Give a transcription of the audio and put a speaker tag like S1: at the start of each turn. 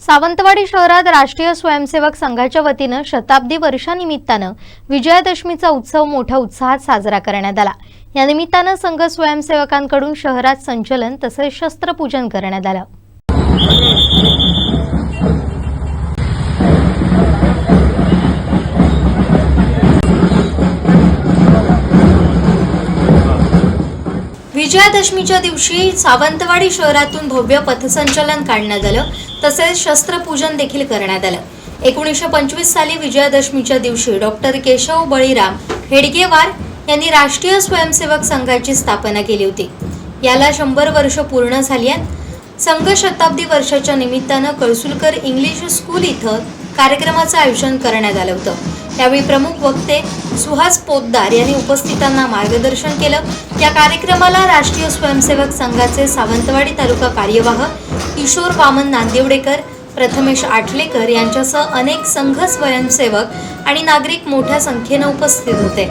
S1: सावंतवाडी शहरात राष्ट्रीय स्वयंसेवक संघाच्या वतीनं शताब्दी वर्षानिमित्तानं विजयादशमीचा उत्सव मोठ्या उत्साहात साजरा करण्यात आला. या निमित्तानं संघ स्वयंसेवकांकडून शहरात संचलन तसेच शस्त्रपूजन करण्यात आलं. विजयादशमीच्या दिवशी सावंतवाडी शहरातून भव्य पथसंचलन काढण्यात आलं. तसेच शस्त्रपूजन देखील करण्यात आलं. एकोणीसशे पंचवीस साली विजयादशमीच्या दिवशी डॉक्टर केशव बळीराम हेडगेवार यांनी राष्ट्रीय स्वयंसेवक संघाची स्थापना केली होती. याला शंभर वर्ष पूर्ण झाली आहेत. संघ शताब्दी वर्षाच्या निमित्तानं कळसुलकर इंग्लिश स्कूल इथं कार्यक्रमाचं आयोजन करण्यात आलं होतं. यावेळी प्रमुख वक्ते सुहास पोद्दार यांनी उपस्थितांना मार्गदर्शन केलं. या कार्यक्रमाला राष्ट्रीय स्वयंसेवक संघाचे सावंतवाडी तालुका कार्यवाह किशोर वामन नांदेवडेकर प्रथमेश आठलेकर यांच्यासह अनेक संघ स्वयंसेवक आणि नागरिक मोठ्या संख्येनं उपस्थित होते.